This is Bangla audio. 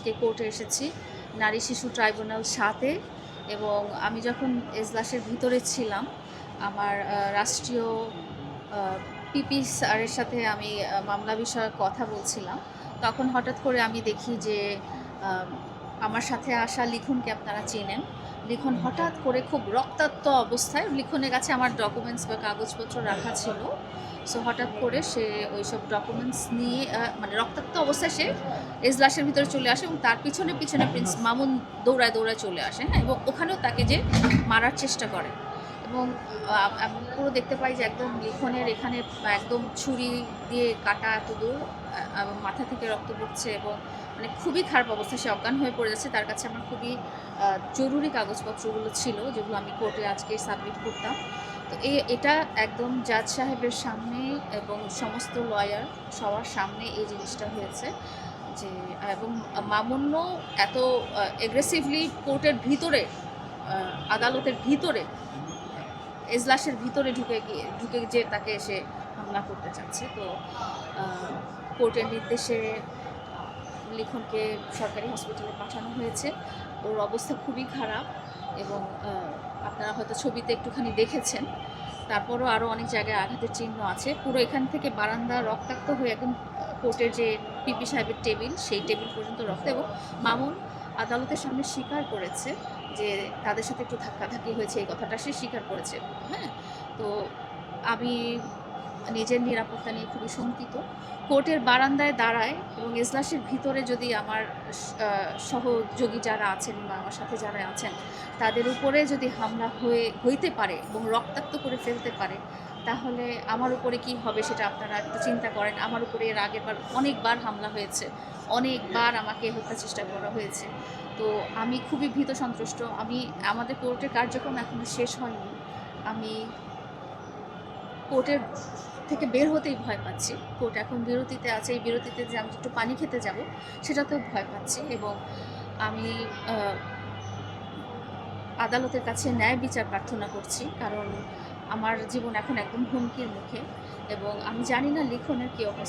আজকে কোর্টে এসেছি। নারী শিশু ট্রাইব্যুনাল সাথে এবং আমি যখন এজলাসের ভিতরে ছিলাম, আমার রাষ্ট্রীয় পিপি স্যারের সাথে আমি মামলা বিষয়ে কথা বলছিলাম, তখন হঠাৎ করে আমি দেখি যে আমার সাথে আসা লিখনকে আপনারা চেনেন। লিখন হঠাৎ করে খুব রক্তাক্ত অবস্থায় লিখনের কাছে আমার ডকুমেন্টস বা কাগজপত্র রাখা ছিল। সো হঠাৎ করে সে ওইসব ডকুমেন্টস নিয়ে মানে রক্তাক্ত অবস্থায় সে এজলাসের ভিতরে চলে আসে এবং তার পিছনে পিছনে প্রিন্স মামুন দৌড়ায় দৌড়ায় চলে আসে হ্যাঁ? এবং ওখানেও তাকে যে মারার চেষ্টা করে। এবং আমি পুরো দেখতে পাই যে একদম লিখনের এখানে একদম ছুরি দিয়ে কাটা এত দূর মাথা থেকে রক্ত পড়ছে এবং মানে খুবই খারাপ অবস্থা, সে অজ্ঞান হয়ে পড়ে যাচ্ছে। তার কাছে আমার খুবই জরুরি কাগজপত্রগুলো ছিল, যেগুলো আমি কোর্টে আজকে সাবমিট করতাম। তো এই এটা একদম জাজ সাহেবের সামনে এবং সমস্ত লয়ার সবার সামনে এই জিনিসটা হয়েছে। যে, এবং মামুন্য এত এগ্রেসিভলি কোর্টের ভিতরে আদালতের ভিতরে, এজলাসের ভিতরে ঢুকে গিয়ে, ঢুকে যে তাকে এসে হামলা করতে চাচ্ছে। তো কোর্টের নির্দেশে লিখনকে সরকারি হসপিটালে পাঠানো হয়েছে। ওর অবস্থা খুবই খারাপ এবং আপনারা হয়তো ছবিতে একটুখানি দেখেছেন। তারপরও আরও অনেক জায়গায় আঘাতের চিহ্ন আছে। পুরো এখান থেকে বারান্দা রক্তাক্ত হয়ে একদম কোর্টের যে পিপি সাহেবের টেবিল, সেই টেবিল পর্যন্ত রক্ত এবং মামুন আদালতের সামনে স্বীকার করেছে যে তাদের সাথে একটু ধাক্কাধাক্কি হয়েছে, এই কথাটা সে স্বীকার করেছে। হ্যাঁ? তো আমি নিজের নিরাপত্তা নিয়ে খুবই শঙ্কিত। কোর্টের বারান্দায় দাঁড়ায় এবং এজলাসের ভিতরে যদি আমার সহযোগী যারা আছেন বা আমার সাথে যারা আছেন, তাদের উপরে যদি হামলা হয়ে, হইতে পারে এবং রক্তাক্ত করে ফেলতে পারে, তাহলে আমার উপরে কি হবে সেটা আপনারা একটু চিন্তা করেন। আমার উপরে এর আগের বার অনেকবার হামলা হয়েছে, অনেকবার আমাকে হত্যা চেষ্টা করা হয়েছে। তো আমি খুবই ভীত সন্ত্রস্ত আমি, আমাদের কোর্টের কার্যক্রম এখনও শেষ হয়নি। আমি কোর্টের থেকে বের হতেই ভয় পাচ্ছি। কোর্ট এখন বিরতিতে আছে, এই বিরতিতে যে আমি একটু পানি খেতে যাব, সেটাতেও ভয় পাচ্ছি এবং আমি আদালতের কাছে ন্যায় বিচার প্রার্থনা করছি কারণ আমার জীবন এখন একদম হুমকির মুখে এবং আমি জানি না লিখনের কী অবস্থা।